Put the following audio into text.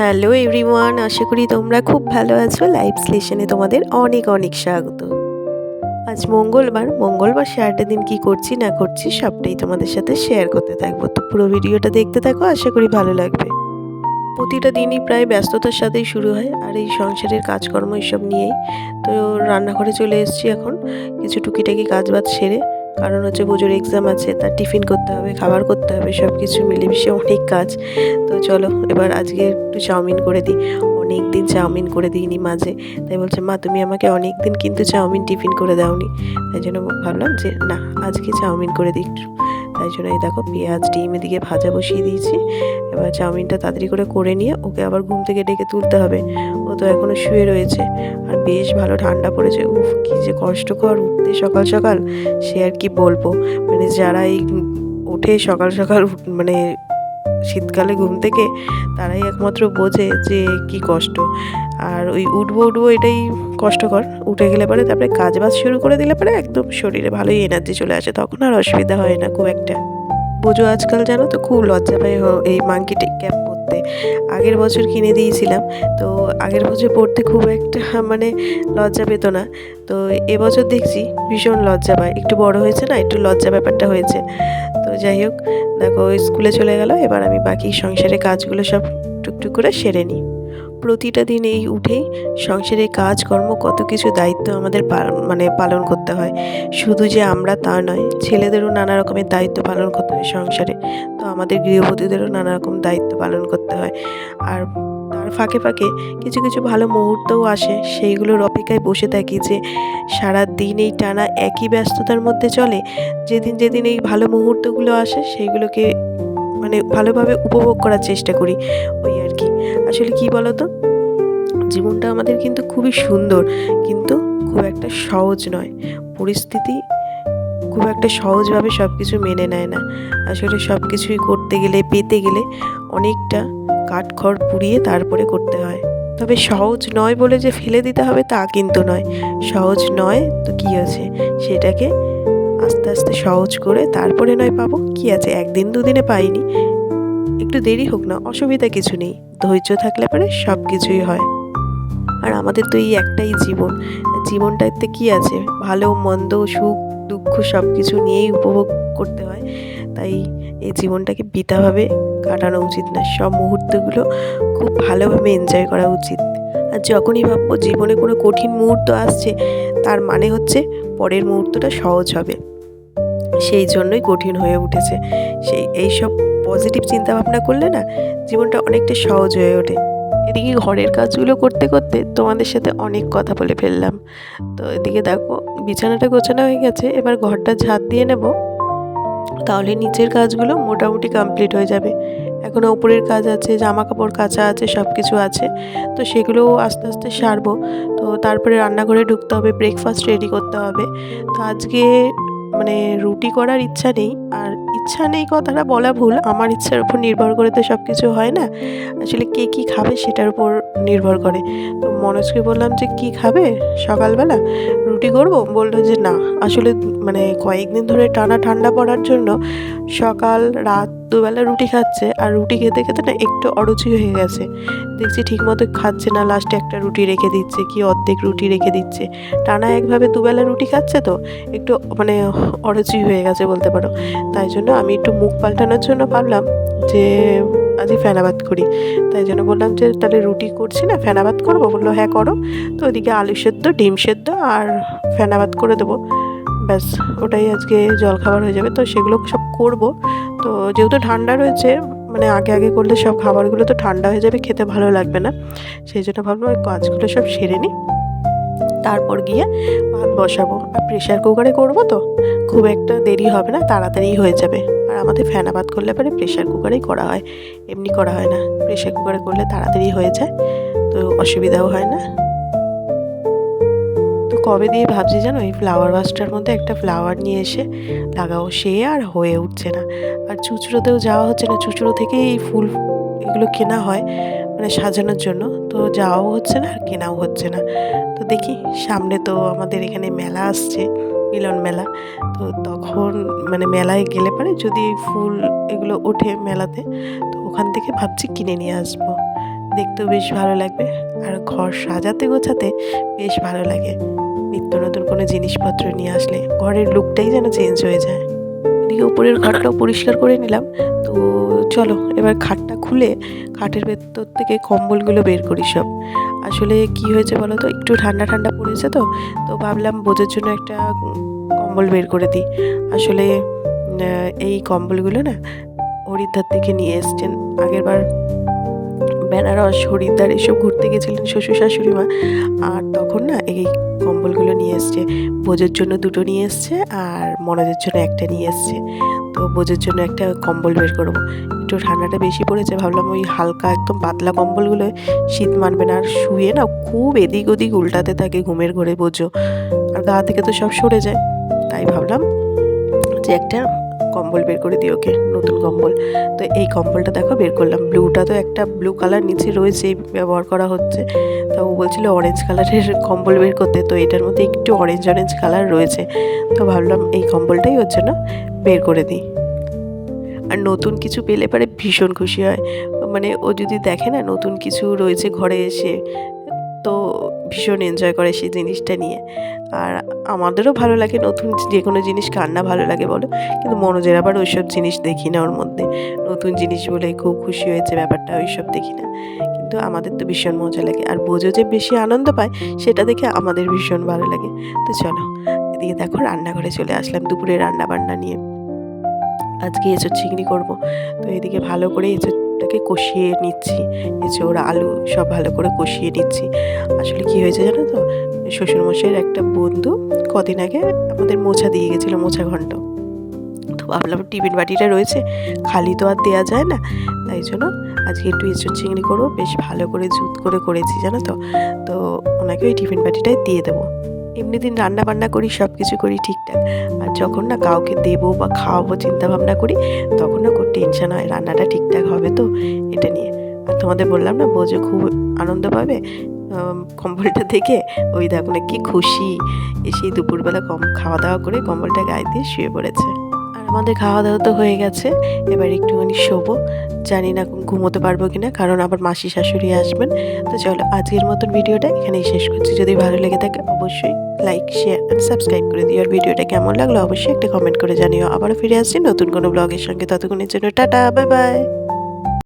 Hello everyone, আশা করি তোমরা খুব ভালো আছো। লাইভ স্টেশনে তোমাদের অনেক অনেক স্বাগত। আজ মঙ্গলবার মঙ্গলবার সারাটা দিন কি করছি না করছি সবটাই তোমাদের সাথে শেয়ার করতে থাকব। তো পুরো ভিডিওটা দেখতে থাকো, আশা করি ভালো লাগবে। প্রতিটা দিনই প্রায় ব্যস্ততার সাথেই শুরু হয়, আর এই সংসারের কাজকর্ম এসব নিয়েই। তো রান্নাঘরে চলে এসেছি এখন, কিছু টুকিটাকি কাজ বাজ সেরে। কারণ হচ্ছে পুজোর এক্সাম আছে, তার টিফিন করতে হবে, খাবার করতে হবে সব কিছু মিলেমিশে অনেক কাজ। তো চলো, এবার আজকে একটু চাউমিন করে দিই। অনেক দিন চাউমিন করে দিইনি মাঝে। তাই বলছে, মা, তুমি আমাকে অনেক দিন কিন্তু চাউমিন টিফিন করে দাওনি। তাই জন্য ভাবলাম যে, না, আজকে চাউমিন করে দিই একটু। তাই জন্য এই দেখো পেঁয়াজ, ডিম এদিকে ভাজা বসিয়ে দিয়েছি। এবার চাউমিনটা তাড়াতাড়ি করে করে নিয়ে ওকে আবার ঘুম থেকে ডেকে তুলতে হবে। ও তো এখনও শুয়ে রয়েছে। আর বেশ ভালো ঠান্ডা পড়েছে। উফ, কী যে কষ্টকর উঠতে সকাল সকাল। সে আর কি বলব? মানে যারা এই উঠে সকাল সকাল মানে শীতকালে ঘুম থেকে তারাই একমাত্র বোঝে যে কি কষ্ট। আর ওই উঠবো উঠবো এটাই কষ্টকর। উঠে গেলে পরে তারপরে কাজ বাজ শুরু করে দিলে পরে একদম শরীরে ভালোই এনার্জি চলে আসে, তখন আর অসুবিধা হয় না খুব একটা। বোঝো আজকাল জানো তো খুব লজ্জা পায় এই মাঙ্কি ক্যাপ পরতে আগের বছর কিনে দিয়েছিলাম। তো আগের বছর পড়তে খুব একটা মানে লজ্জা পেত না। তো এবছর দেখছি ভীষণ লজ্জা পায়। একটু বড় হয়েছে না, একটু লজ্জা ব্যাপারটা হয়েছে। তো যাই হোক, দেখো স্কুলে চলে গেল। এবার আমি বাকি সংসারের কাজগুলো সব টুকটুক করে সেরে নিই। প্রতিটা দিন এই উঠেই সংসারে কাজকর্ম কত কিছু দায়িত্ব আমাদের মানে পালন করতে হয়। শুধু যে আমরা তা নয়, ছেলেদেরও নানা রকমের দায়িত্ব পালন করতে হয় সংসারে। তো আমাদের গৃহবধূদেরও নানা রকম দায়িত্ব পালন করতে হয়। আর তার ফাঁকে ফাঁকে কিছু কিছু ভালো মুহূর্তও আসে, সেইগুলোর অপেক্ষায় বসে থাকি যে সারা দিন এই টানা একই ব্যস্ততার মধ্যে চলে। যেদিন যেদিন এই ভালো মুহূর্তগুলো আসে, সেইগুলোকে মানে ভালোভাবে উপভোগ করার চেষ্টা করি। ওই আর কি। আসলে কি বলতো? জীবনটা আমাদের কিন্তু খুবই সুন্দর, কিন্তু খুব একটা সহজ নয়। পরিস্থিতি খুব একটা সহজভাবে সব কিছু মেনে নেয় না। আসলে সব কিছুই করতে গেলে, পেতে গেলে অনেকটা কাঠখড় পুড়িয়ে তারপরে করতে হয়। তবে সহজ নয় বলে যে ফেলে দিতে হবে তা কিন্তু নয়। সহজ নয় তো কী আছে? সেটাকে আস্তে আস্তে সহজ করে তারপরে নয় পাবো। কি আছে? একদিন দুদিনে পাইনি। একটু দেরি হোক না, অসুবিধা কিছু নেই। ধৈর্য থাকলে পরে সব কিছুই হয়। আর আমাদের তো এই একটাই জীবন। জীবনটাতে কি আছে? ভালো, মন্দ, সুখ, দুঃখ সব কিছু নিয়েই উপভোগ করতে হয়। তাই এই জীবনটাকে বৃথাভাবে কাটানো উচিত না। সব মুহূর্তগুলো খুব ভালোভাবে এনজয় করা উচিত। আর যখনই ভাববো জীবনে কোনো কঠিন মুহূর্ত আসছে, তার মানে হচ্ছে পরের মুহূর্তটা সহজ হবে। সেই জন্যই কঠিন হয়ে উঠেছে। সেই, এইসব পজিটিভ চিন্তা ভাবনা করলে না, জীবনটা অনেকটা সহজ হয়ে ওঠে। এদিকে ঘরের কাজগুলো করতে করতে তোমাদের সাথে অনেক কথা বলে ফেললাম। তো এদিকে দেখো, বিছানাটা গোছানো হয়ে গেছে, এবার ঘরটা ঝাঁট দিয়ে নেব। তাহলে নিচের কাজগুলো মোটামুটি কমপ্লিট হয়ে যাবে। এখনও ওপরের কাজ আছে জামা কাপড় কাচা আছে সব কিছু আছে। তো সেগুলোও আস্তে আস্তে সারবো। তো তারপরে রান্নাঘরে ঢুকতে হবে ব্রেকফাস্ট রেডি করতে হবে। তো আজকে মানে রুটি করার ইচ্ছা নেই, আর ইচ্ছা নেই কথাটা বলা ভুল। আমার ইচ্ছার উপর নির্ভর করে তো সব কিছু হয় না। আসলে কে কি খাবে সেটার উপর নির্ভর করে। তো মনোজকে বললাম যে, কি খাবে সকালবেলা? রুটি করব? বলল যে, না। আসলে মানে কয়েকদিন ধরে টানা ঠান্ডা পড়ার জন্য সকাল, রাত দুবেলা রুটি খাচ্ছে আর রুটি খেতে খেতে না একটু অরুচি হয়ে গেছে। দেখছি ঠিকমতো খাচ্ছে না লাস্টে একটা রুটি রেখে দিচ্ছে, কি অর্ধেক রুটি রেখে দিচ্ছে। টানা একভাবে দুবেলা রুটি খাচ্ছে তো একটু মানে অরুচি হয়ে গেছে বলতে পারো। তাই জন্য আমি একটু মুখ পাল্টানোর জন্য ভাবলাম যে আজই ফেনাবাদ করি। তাই জন্য বললাম যে তাহলে রুটি করছি না, ফেনাবাদ করব? বলল হ্যাঁ করো। তো ওদিকে আলু সেদ্ধ, ডিম সেদ্ধ আর ফেনাবাদ করে দেবো। ব্যাস, ওটাই আজকে জলখাবার হয়ে যাবে। তো সেগুলো সব করব। তো যেহেতু ঠান্ডা রয়েছে মানে আগে আগে করলে সব খাবারগুলো তো ঠান্ডা হয়ে যাবে, খেতে ভালো লাগবে না। সেই জন্য ভাবলাম ওই কাজগুলো সব সেরে নিই। তারপর গিয়ে ভাত বসাবো। আর প্রেশার কুকারে করব তো, খুব একটা দেরি হবে না, তাড়াতাড়ি হয়ে যাবে। আর আমাদের ফ্যানা ভাত করলে পরে প্রেশার কুকারেই করা হয়। এমনি করা হয় না। প্রেশার কুকারে করলে তাড়াতাড়ি হয়ে যায়, তো অসুবিধাও হয় না। কবে দিয়ে ভাবছি জানো? এই ফ্লাওয়ার ভাসটার মধ্যে একটা ফ্লাওয়ার নিয়ে এসে লাগাও। সে আর হয়ে উঠছে না। আর চুচড়োতেও যাওয়া হচ্ছে না। চুচড়ো থেকে এই ফুল এগুলো কেনা হয় মানে সাজানোর জন্য। তো যাওয়াও হচ্ছে না আর কেনাও হচ্ছে না। তো দেখি, সামনে তো আমাদের এখানে মেলা আসছে, মিলন মেলা। তো তখন মানে মেলায় গেলে পরে যদি ফুল এগুলো ওঠে মেলাতে, তো ওখান থেকে ভাবছি কিনে নিয়ে আসব। দেখতেও বেশ ভালো লাগবে। আর ঘর সাজাতে গোছাতে বেশ ভালো লাগে। নিত্য নতুন কোনো জিনিসপত্র নিয়ে আসলে ঘরের লুকটাই যেন চেঞ্জ হয়ে যায়। ওদিকে উপরের ঘরটাও পরিষ্কার করে নিলাম। তো চলো, এবার খাটটা খুলে খাটের ভেতর থেকে কম্বলগুলো বের করি সব। আসলে কি হয়েছে বলো তো? একটু ঠান্ডা ঠান্ডা পড়েছে তো তো ভাবলাম বোঝার জন্য একটা কম্বল বের করে দিই। আসলে এই কম্বলগুলো না হরিদ্বার থেকে নিয়ে এসছেন। আগেরবার বেনারস, হরিদ্বার এসব ঘুরতে গেছিলেন শ্বশুর শাশুড়ি মা। আর তখন না এই কম্বলগুলো নিয়ে এসছে, বোঝের জন্য দুটো নিয়ে এসছে আর মনোজের জন্য একটা নিয়ে এসছে। তো বোঝের জন্য একটা কম্বল বের করব। একটু ঠান্ডাটা বেশি পড়েছে, ভাবলাম ওই হালকা একদম পাতলা কম্বলগুলো শীত মানবে না। আর শুয়ে না খুব এদিক ওদিক উল্টাতে থাকে ঘুমের ঘরে বোঝো। আর গা থেকে তো সব সরে যায়। তাই ভাবলাম যে একটা কম্বল বের করে দিই ওকে, নতুন কম্বল। তো এই কম্বলটা দেখো বের করলাম। ব্লুটা তো একটা ব্লু কালার নিচে রয়েছেই ব্যবহার করা হচ্ছে। তো ও বলছিল অরেঞ্জ কালারের কম্বল বের করতে, তো এটার মধ্যে একটু অরেঞ্জ অরেঞ্জ কালার রয়েছে। তো ভাবলাম এই কম্বলটাই ওর জন্য বের করে দিই। আর নতুন কিছু পেলে পারে ভীষণ খুশি হয়। মানে ও যদি দেখে না, নতুন কিছু রয়েছে ঘরে এসে তো ভীষণ এনজয় করে সেই জিনিসটা নিয়ে। আর আমাদেরও ভালো লাগে নতুন যে কোনো জিনিস কার না ভালো লাগে বলো, কিন্তু মনোজের আবার ওইসব জিনিস দেখি না ওর মধ্যে। নতুন জিনিস বলে খুব খুশি হয়েছে ব্যাপারটা, ওইসব দেখি না। কিন্তু আমাদের তো ভীষণ মজা লাগে। আর বোঝো যে বেশি আনন্দ পায়, সেটা দেখে আমাদের ভীষণ ভালো লাগে। তো চলো, এদিকে দেখো রান্নাঘরে চলে আসলাম দুপুরে রান্না বান্না নিয়ে। আজকে এঁচোর চিংড়ি করব। তো এদিকে ভালো করে এঁচোরটাকে কষিয়ে নিচ্ছি। এঁচোড় আলু সব ভালো করে কষিয়ে নিচ্ছি। আসলে কি হয়েছে জানো তো? শ্বশুরমশাইয়ের একটা বন্ধু কদিন আগে আমাদের মোছা দিয়ে গেছিল, মোছা ঘন্ট। তো ভাবলাম টিফিন বাটিটা রয়েছে, খালি তো আর দেওয়া যায় না। তাই জন্য আজকে একটু এঁচোর চিংড়ি করব, বেশ ভালো করে জুত করে করেছি জানো তো? তো ওনাকে ওই টিফিন বাটিটাই দিয়ে দেবো। এমনি দিন রান্না বান্না করি সব কিছু করি ঠিকঠাক। আর যখন না কাউকে দেবো বা খাওয়াবো চিন্তা ভাবনা করি, তখন না খুব টেনশন হয়, রান্নাটা ঠিকঠাক হবে তো এটা নিয়ে। আর তোমাদের বললাম না, বোঝে খুব আনন্দ পাবে? কম্বলটা থেকে ওই দেখো না কি খুশি। এসে দুপুরবেলা কম, খাওয়া দাওয়া করে কম্বলটা গায়ে দিয়ে শুয়ে পড়েছে। আমাদের খাওয়া দাওয়া তো হয়ে গেছে। এবার একটুখানি শোবো। জানি না ঘুমোতে পারব কিনা, কারণ আবার মাসি শাশুড়ি আসবেন। তো চলো, আজকের মতন ভিডিওটা এখানেই শেষ করছি। যদি ভালো লেগে থাকে, অবশ্যই লাইক শেয়ার অ্যান্ড সাবস্ক্রাইব করে দিও। আর ভিডিওটা কেমন লাগল, অবশ্যই একটা কমেন্ট করে জানিও। আবারও ফিরে আসছি নতুন কোনো ব্লগের সঙ্গে। ততক্ষণের জন্য টাটা বাই বাই